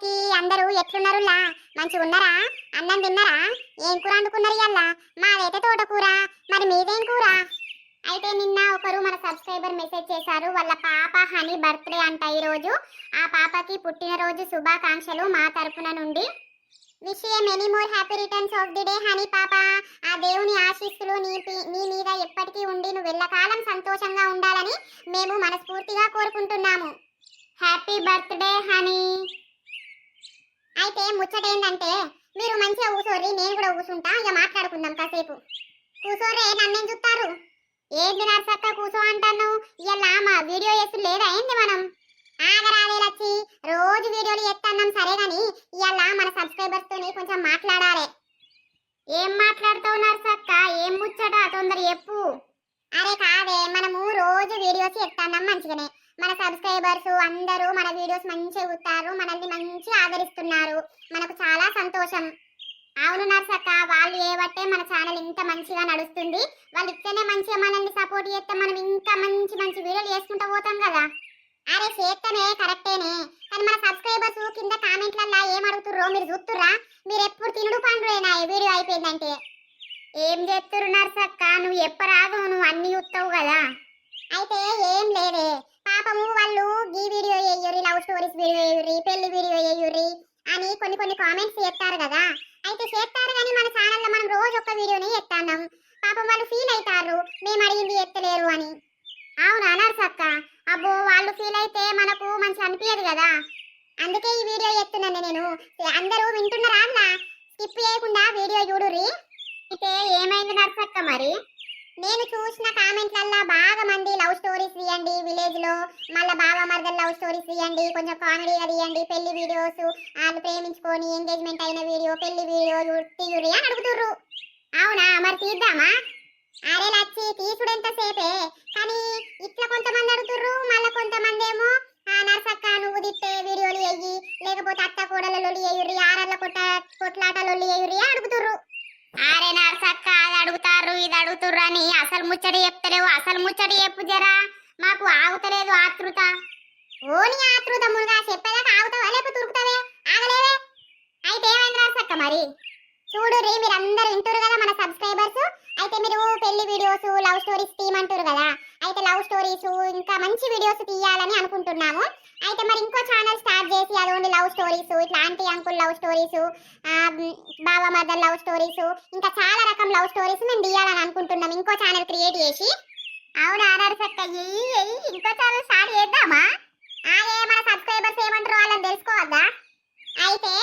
అందరికి అందరూ ఎట్లున్నారులా? మంచిగా ఉన్నారా? అన్నం తిన్నారా? ఏం కూర వండుకున్నారు ఇయ్యాల? మాదైతే తోటకూర. మరి మీదేం కూర? అయితే నిన్న ఒకరు మన సబ్స్క్రైబర్ మెసేజ్ చేశారు వాళ్ళ పాప హనీ బర్త్డే అంట ఈరోజు. ఆ పాపకి పుట్టినరోజు శుభాకాంక్షలు మా తరపున నుండి. Wish a many more happy returns of the day honey పాప. ఆ దేవుని ఆశీస్సులు నీ నీ మీద ఎప్పటికీ ఉండి నువ్వు వెళ్ళకాలం సంతోషంగా ఉండాలని మేము మనస్ఫూర్తిగా కోరుకుంటున్నాము. Happy birthday honey. అయితే ముచ్చట ఏంటంటే మీరు మంచిగా కూసోర్రి నేను కూడా కూసుంటా ఇక మాట్లాడుకుందాం కాసేపు. కూసోర్రే నన్నేం చూస్తారు ఏంది నర్సక్క కూసో అంటాను ఇలా మా వీడియో చేస్తూ లేదా ఏంది మనం? ఆగరాలే లచ్చి రోజు వీడియోలు చేస్తున్నాం సరే కానీ ఇలా మన సబ్స్క్రైబర్స్ తోని కొంచెం మాట్లాడాలి. ఏం మాట్లాడుతావు నర్సక్క? ఏం ముచ్చట? తొందర చెప్పు. అరే కాదే మనము రోజు వీడియోస్ చేస్తున్నాం మంచిగానే. మన సబ్స్క్రైబర్స్ అందరూ మన వీడియోస్ మంచిగా చూస్తారు మనల్ని మంచిగా ఆదరిస్తున్నారు. మనకు చాలా సంతోషం. అవును నర్సక్క వాళ్ళు ఏవట్టే మన ఛానల్ ఇంత మంచిగా నడుస్తుంది. వాళ్ళు ఇట్లనే మంచిగా మనల్ని సపోర్ట్ చేస్తే మనం ఇంకా మంచి మంచి వీడియోలు చేసుకుంటూ పోతాం కదా. అరే చేస్తేనే కరెక్టేనే. కానీ మన సబ్స్క్రైబర్స్ కింద కామెంట్లల్లో ఏం అడుగుతుర్రో మీరు చూస్తుర్రా మీరు ఎప్పుడు తినుడు పండురేనా వీడియో అయిపోయిందంటే. ఏం చేస్తురు నర్సక్క? నువ్వు ఎప్పరాదు నువ్వు అన్ని చూస్తావు కదా. అయితే ఏం లేదే పాపము వాళ్ళు ఈ వీడియో వేయుర్రి లవ్ స్టోరీస్ వీడియో వేయుర్రి పెళ్ళి వీడియో వేయుర్రి అని కొన్ని కామెంట్స్ చేస్తారు కదా? అయితే చేస్తారు కానీ మన ఛానల్లో మనం రోజు ఒక్క వీడియోని ఎత్తాన్నాం పాపం వాళ్ళు ఫీల్ అవుతారు మేము అడిగింది ఎత్తలేరు అని. అవునా నర్సక్క? అబ్బో వాళ్ళు ఫీల్ అయితే మనకు మంచి అనిపించదు కదా? అందుకే ఈ వీడియో ఎత్తున్నాను నేను. అందరూ వింటున్నారా అన్న? స్కిప్ చేయకుండా వీడియో చూడుర్రి. అయితే ఏమైంది నర్సక్క మరి? నేను చూసిన కామెంట్లల్లో బాగా మంది లవ్ స్టోరీస్ తీయండి విలేజ్లో మళ్ళీ బాగా మరదలు లవ్ స్టోరీస్ తీయండి. కొంచెం కామెడీగా తీయండి. పెళ్ళి వీడియోస్ వాళ్ళు ప్రేమించుకొని ఎంగేజ్మెంట్ అయిన వీడియో పెళ్ళి వీడియో తీయురి అని అడుగుతుర్రు. అవునా? మరి తీద్దామా? అరే లచ్చి తీసుడు ఎంతసేపే కానీ ఇట్లా కొంతమంది అడుగుతుర్రు. మళ్ళీ కొంతమంది ఏమో ఆ నర్సక్క నువ్వు తిట్టే వీడియోలు వేయి లేకపోతే అత్త కూడల లొల్లి వేయుర్రి ఆరళ్ళ కొట్ట కొట్లాట లొల్లి వేయుర్రి అని అడుగుతుర్రు. కానీ అసలు ముచ్చట చెప్తలేవు అసలు ముచ్చట చెప్పు జరా. మాకు ఆగుతలేదు ఆతృత ఓని ఆతృత మునుగా చెప్పేదాకా ఆగుతావా? లేకపోతే తురుకుతావే ఆగలేవే? అయితే ఏమైంది రాసక్క మరి? చూడు రీ మీరందరూ వింటారు కదా మన సబ్స్క్రైబర్స్. అయితే మీరు పెళ్ళి వీడియోస్ లవ్ స్టోరీస్ తీయమంటారు కదా. అయితే లవ్ స్టోరీస్ ఇంకా మంచి వీడియోస్ తీయాలని అనుకుంటున్నాము. అయితే మరి ఇంకో ఛానల్ స్టార్ట్ చేసి అది ఓన్లీ లవ్ స్టోరీస్ ఇట్లాంటి అంకుల్ లవ్ స్టోరీస్ బాబా మదర్ లవ్ స్టోరీస్ ఇంకా చాలా రకం లవ్ స్టోరీస్ మేము తీయాలని అనుకుంటున్నాం. ఇంకో ఛానల్ క్రియేట్ చేసి. అవును నరసక్క ఎయ్యి ఇంకో ఛానల్ స్టార్ట్ చేద్దామా? ఆ ఏ మన సబ్స్క్రైబర్స్ ఏమంటారు వాళ్ళని తెలుసుకోవద్దా? అయితే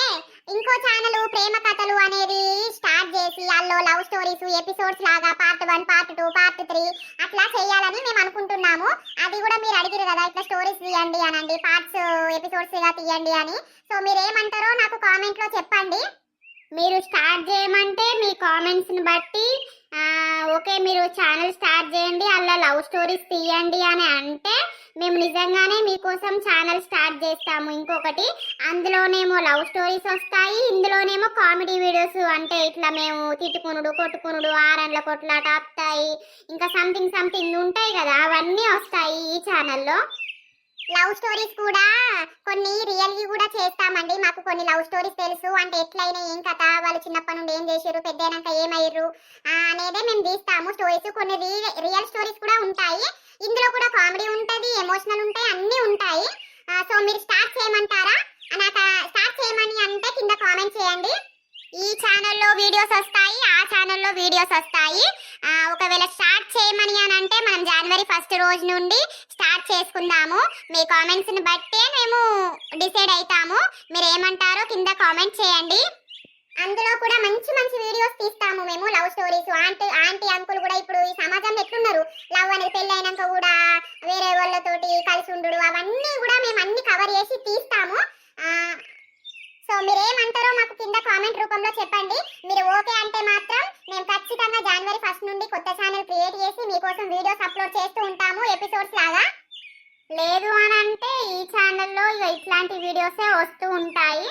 ఇంకో ఛానల్ ప్రేమ కథలు అనేది స్టార్ట్ చేసి అందులో లవ్ స్టోరీస్ ఎపిసోడ్స్ లాగా part one part two part three అట్లా చేయాలని మేము అనుకుంటున్నాము. అది కూడా మీరు అడిగిరు కదా ఇట్లా స్టోరీస్ తీయండి అనండి పార్ట్స్ ఎపిసోడ్స్గా తీయండి అని. సో మీరు ఏమంటారో నాకు కామెంట్లో చెప్పండి. మీరు స్టార్ట్ చేయమంటే మీ కామెంట్స్ని బట్టి ఓకే మీరు ఛానల్ స్టార్ట్ చేయండి అలా లవ్ స్టోరీస్ తీయండి అని అంటే మేము నిజంగానే మీకోసం ఛానల్ స్టార్ట్ చేస్తాము. ఇంకొకటి అందులోనేమో లవ్ స్టోరీస్ వస్తాయి ఇందులోనేమో కామెడీ వీడియోస్ అంటే ఇట్లా మేము తిట్టుకునుడు కొట్టుకునుడు ఆరన్ల కొట్లాట వస్తాయి ఇంకా సంథింగ్ సంథింగ్ ఉంటాయి కదా అవన్నీ వస్తాయి ఈ ఛానల్లో లవ్ స్టోరీస్ కూడా కొన్ని రియల్ కూడా చేస్తామండి. మాకు కొన్ని లవ్ స్టోరీస్ తెలుసు. అంటే ఎట్లయినా ఏం కథ వాళ్ళు చిన్నప్పటి నుండి ఏం చేసారు పెద్దయినాక ఏమయ్యారు అనేదే మేము తీస్తాము. స్టోరీస్ కొన్ని రియల్ స్టోరీస్ కూడా ఉంటాయి. ఇందులో కూడా కామెడీ ఉంటది ఎమోషనల్ ఉంటాయి అన్నీ ఉంటాయి. సో మీరు స్టార్ట్ చేయమంటారా? నాకు స్టార్ట్ చేయమని అంటే కింద కామెంట్ చేయండి. ఈ ఛానల్లో వీడియోస్ వస్తాయి ఆ ఛానల్లో వీడియోస్ వస్తాయి. ఒకవేళ స్టార్ట్ చేయమని అని అంటే మనం జనవరి ఫస్ట్ రోజు నుండి స్టార్ట్ చేసుకుందాము. మీ కామెంట్స్ని బట్టే మేము డిసైడ్ అవుతాము. మీరు ఏమంటారో కింద కామెంట్ చేయండి. అందులో కూడా మంచి మంచి వీడియోస్ తీస్తాము మేము love stories aunty aunty uncle కూడా ఇప్పుడు ఈ సమాజంలో ఎట్లున్నారు? లవ్ అనేది పెళ్ళైనాక కూడా వేరే వాళ్ళతోటి కలిసి ఉండడు అవన్నీ కూడా మేము అన్ని కవర్ చేసి తీస్తాము. సో మీరు ఏమంటారో మాకు కింద కామెంట్ రూపంలో చెప్పండి. మీరు ఓకే అంటే మాత్రం మేము ఖచ్చితంగా జనవరి ఫస్ట్ నుండి కొత్త ఛానల్ క్రియేట్ చేసి మీకోసం వీడియోస్ అప్లోడ్ చేస్తూ ఉంటాము ఎపిసోడ్స్ లాగా. లేదు అని అంటే ఈ ఛానల్లో ఇట్లాంటి వీడియోసే వస్తూ ఉంటాయి.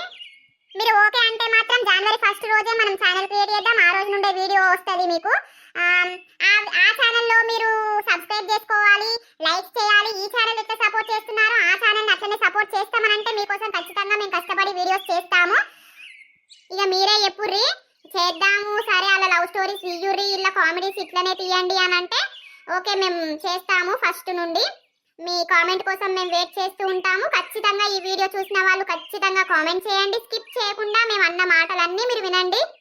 మీరు ఓకే అంటే మాత్రం జనవరి మనం ఛానల్ క్రియేట్ చేద్దాం. ఆ రోజు నుండే వీడియో వస్తుంది మీకు. ఆ- ఆ ఛానల్లో మీరు సబ్స్క్రైబ్ చేసుకోవాలి లైక్ చేయాలి. ఈ ఛానల్ ఎట్లా సపోర్ట్ చేస్తున్నారో ఆ ఛానల్ అట్లనే సపోర్ట్ చేస్తామనంటే మీకోసం ఖచ్చితంగా మేము కష్టపడి వీడియోస్ చేస్తాము. ఇక మీరే చెప్పుర్రి చేద్దాము. సరే అలా లవ్ స్టోరీస్ ఇయ్యుర్రి. ఇలా కామెడీస్ ఇట్లనే తీయండి అని అంటే ఓకే మేము చేస్తాము ఫస్ట్ నుండి. మీ కామెంట్ కోసం మేము వెయిట్ చేస్తూ ఉంటాము. ఖచ్చితంగా ఈ వీడియో చూసిన వాళ్ళు ఖచ్చితంగా కామెంట్ చేయండి. స్కిప్ చేయకుండా మేము అన్న మాటలన్నీ మీరు వినండి.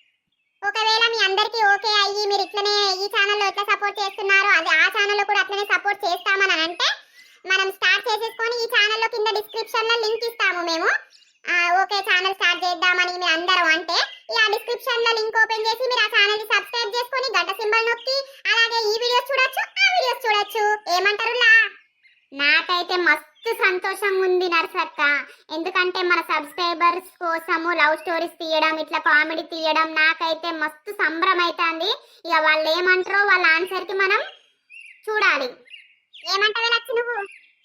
ఒకవేళ మీ అందరికీ ఓకే అయ్యి మీరు ఇట్లనే ఈ ఛానల్లో ఎట్లా సపోర్ట్ చేస్తున్నారో అది ఆ ఛానల్లో కూడా అట్లనే సపోర్ట్ చేస్తామని అంటే మనం స్టార్ట్ చేసేసుకొని ఈ ఛానల్లో కింద డిస్క్రిప్షన్లో లింక్ ఇస్తాము మేము. ఓకే ఛానల్ స్టార్ట్ చేద్దామని మీరు అందరూ అంటే ఈ ఆ డిస్క్రిప్షన్లో లింక్ ఓపెన్ చేసి మీరు ఆ ఛానల్ని సబ్స్క్రైబ్ చేసుకొని గంట సింబల్ నొక్కి అలాగే ఈ వీడియోస్ చూడొచ్చు ఆ వీడియోస్ చూడొచ్చు. ఏమంటారు లా? నాకైతే మస్తు సంతోషంగా ఉంది నర్సక్క. ఎందుకంటే మన సబ్స్క్రైబర్స్ కోసము లవ్ స్టోరీస్ తీయడం ఇట్లా కామెడీ తీయడం నాకైతే మస్తు సంబరం అవుతుంది ఇక వాళ్ళు ఏమంటారో వాళ్ళ ఆన్సర్కి మనం చూడాలి. ఏమంటావు లచ్చి నువ్వు?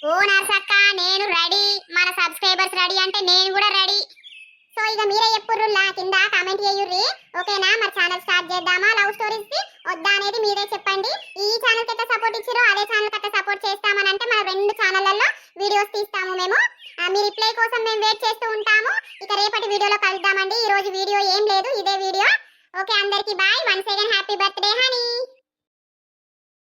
ఓ నర్సక్క నేను రెడీ. మన సబ్స్క్రైబర్స్ రెడీ అంటే నేను కూడా రెడీ. సో ఇక మీరే చెప్పుర్రులా కింద కామెంట్ చేయుర్రి. ఓకేనా? మరి ఛానల్ స్టార్ట్ చేద్దామా? లవ్ స్టోరీస్కి వద్దా అనేది మీరే చెప్పండి. ఈ ఛానల్ కట్ట సపోర్ట్ ఇచ్చిరో అదే ఛానల్ కట్ట సపోర్ట్ చేస్తామని అంటే మన రెండు ఛానళ్ళల్లో వీడియోస్ తీస్తాము మేము. మీ రిప్లై కోసం మేము వెయిట్ చేస్తూ ఉంటాము. ఇక రేపటి వీడియోలో కలుద్దామండి. ఈ రోజు వీడియో ఏం లేదు ఇదే వీడియో ఓకే అందరికీ bye once again happy birthday honey